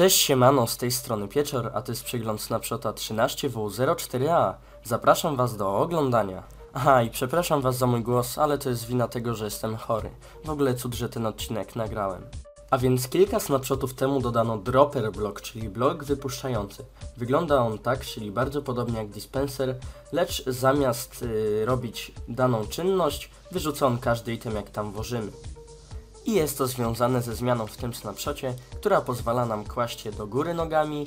Cześć siemano, z tej strony Pieczor, a to jest przegląd Snapshota 13W04A. Zapraszam was do oglądania. Aha, i przepraszam was za mój głos, ale to jest wina tego, że jestem chory. W ogóle cud, że ten odcinek nagrałem. A więc kilka snapshotów temu dodano dropper block, czyli blok wypuszczający. Wygląda on tak, czyli bardzo podobnie jak dispenser, lecz zamiast y, robić daną czynność, wyrzuca on każdy item jak tam włożymy. I jest to związane ze zmianą w tym snapshocie, która pozwala nam kłaść je do góry nogami,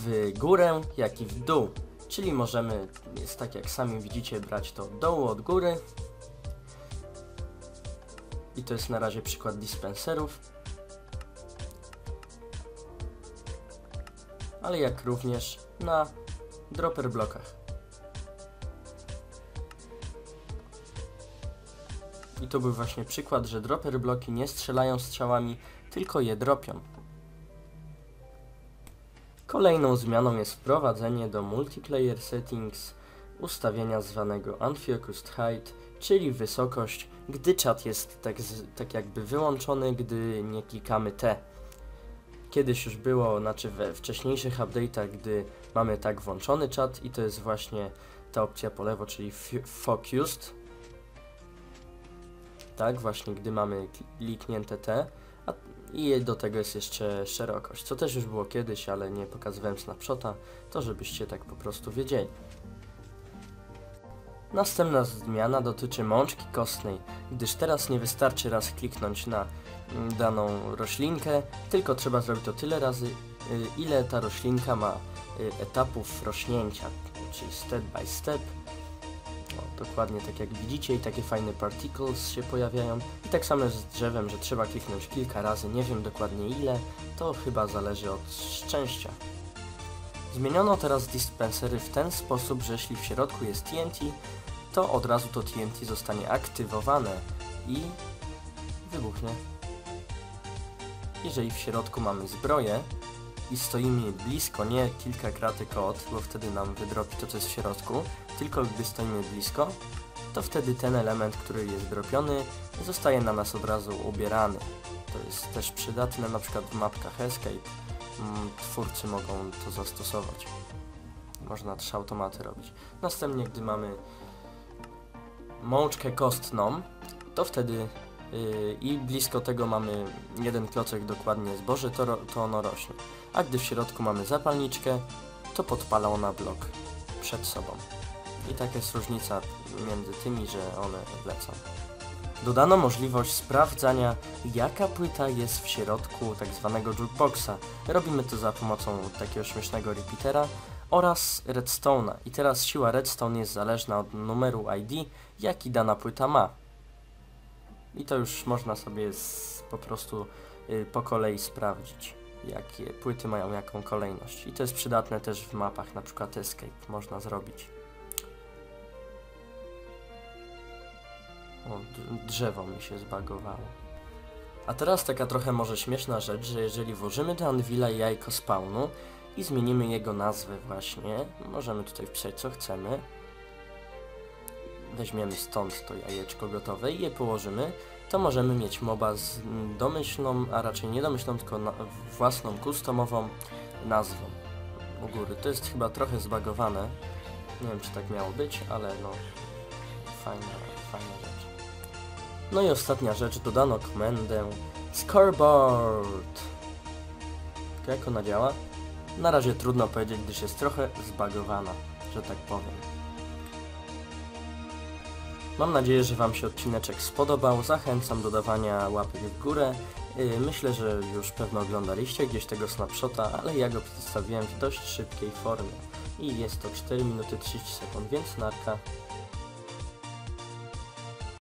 w górę, jak i w dół. Czyli możemy, jest tak jak sami widzicie, brać to dołu, od góry. I to jest na razie przykład dispenserów. Ale jak również na dropper blokach. I to był właśnie przykład, że dropper bloki nie strzelają strzałami, tylko je dropią. Kolejną zmianą jest wprowadzenie do multiplayer settings ustawienia zwanego unfocused height, czyli wysokość, gdy czat jest tak, tak jakby wyłączony, gdy nie klikamy T. Kiedyś już było, znaczy we wcześniejszych update'ach, gdy mamy tak włączony czat i to jest właśnie ta opcja po lewo, czyli focused, tak, właśnie gdy mamy kliknięte T, a, i do tego jest jeszcze szerokość, co też już było kiedyś, ale nie pokazywałem snapshota, to żebyście tak po prostu wiedzieli. Następna zmiana dotyczy mączki kostnej, gdyż teraz nie wystarczy raz kliknąć na mm, daną roślinkę, tylko trzeba zrobić to tyle razy, y, ile ta roślinka ma y, etapów rośnięcia, czyli step by step, dokładnie tak jak widzicie i takie fajne particles się pojawiają. I tak samo z drzewem, że trzeba kliknąć kilka razy, nie wiem dokładnie ile, to chyba zależy od szczęścia. Zmieniono teraz dispensery w ten sposób, że jeśli w środku jest TNT, to od razu to TNT zostanie aktywowane i wybuchnie. Jeżeli w środku mamy zbroję i stoimy blisko, nie kilka kratek od, bo wtedy nam wydropi to co jest w środku, tylko gdy stoimy blisko, to wtedy ten element, który jest dropiony, zostaje na nas od razu ubierany. To jest też przydatne na przykład w mapkach Escape. Mm, twórcy mogą to zastosować. Można też automaty robić. Następnie, gdy mamy mączkę kostną, to wtedy i blisko tego mamy jeden klocek dokładnie zboże, to, to ono rośnie. A gdy w środku mamy zapalniczkę, to podpala ona blok przed sobą. I tak jest różnica między tymi, że one lecą. Dodano możliwość sprawdzania, jaka płyta jest w środku tak zwanego jukeboxa. Robimy to za pomocą takiego śmiesznego repeatera oraz redstone'a. I teraz siła redstone jest zależna od numeru ID, jaki dana płyta ma. I to już można sobie z, po prostu y, po kolei sprawdzić, jakie płyty mają jaką kolejność. I to jest przydatne też w mapach, na przykład Escape można zrobić. O, drzewo mi się zbagowało. A teraz taka trochę może śmieszna rzecz, że jeżeli włożymy do Anvila jajko spawnu i zmienimy jego nazwę właśnie, możemy tutaj wpisać co chcemy, weźmiemy stąd to jajeczko gotowe i je położymy, to możemy mieć moba z domyślną, a raczej nie domyślną, tylko własną, customową nazwą u góry. To jest chyba trochę zbagowane. Nie wiem, czy tak miało być, ale no fajna, fajna rzecz. No i ostatnia rzecz, dodano komendę scoreboard. Jak ona działa? Na razie trudno powiedzieć, gdyż jest trochę zbagowana, że tak powiem. Mam nadzieję, że Wam się odcineczek spodobał. Zachęcam do dawania łapek w górę. Y, myślę, że już pewno oglądaliście gdzieś tego snapshota, ale ja go przedstawiłem w dość szybkiej formie. I jest to 4 minuty 30 sekund, więc narka.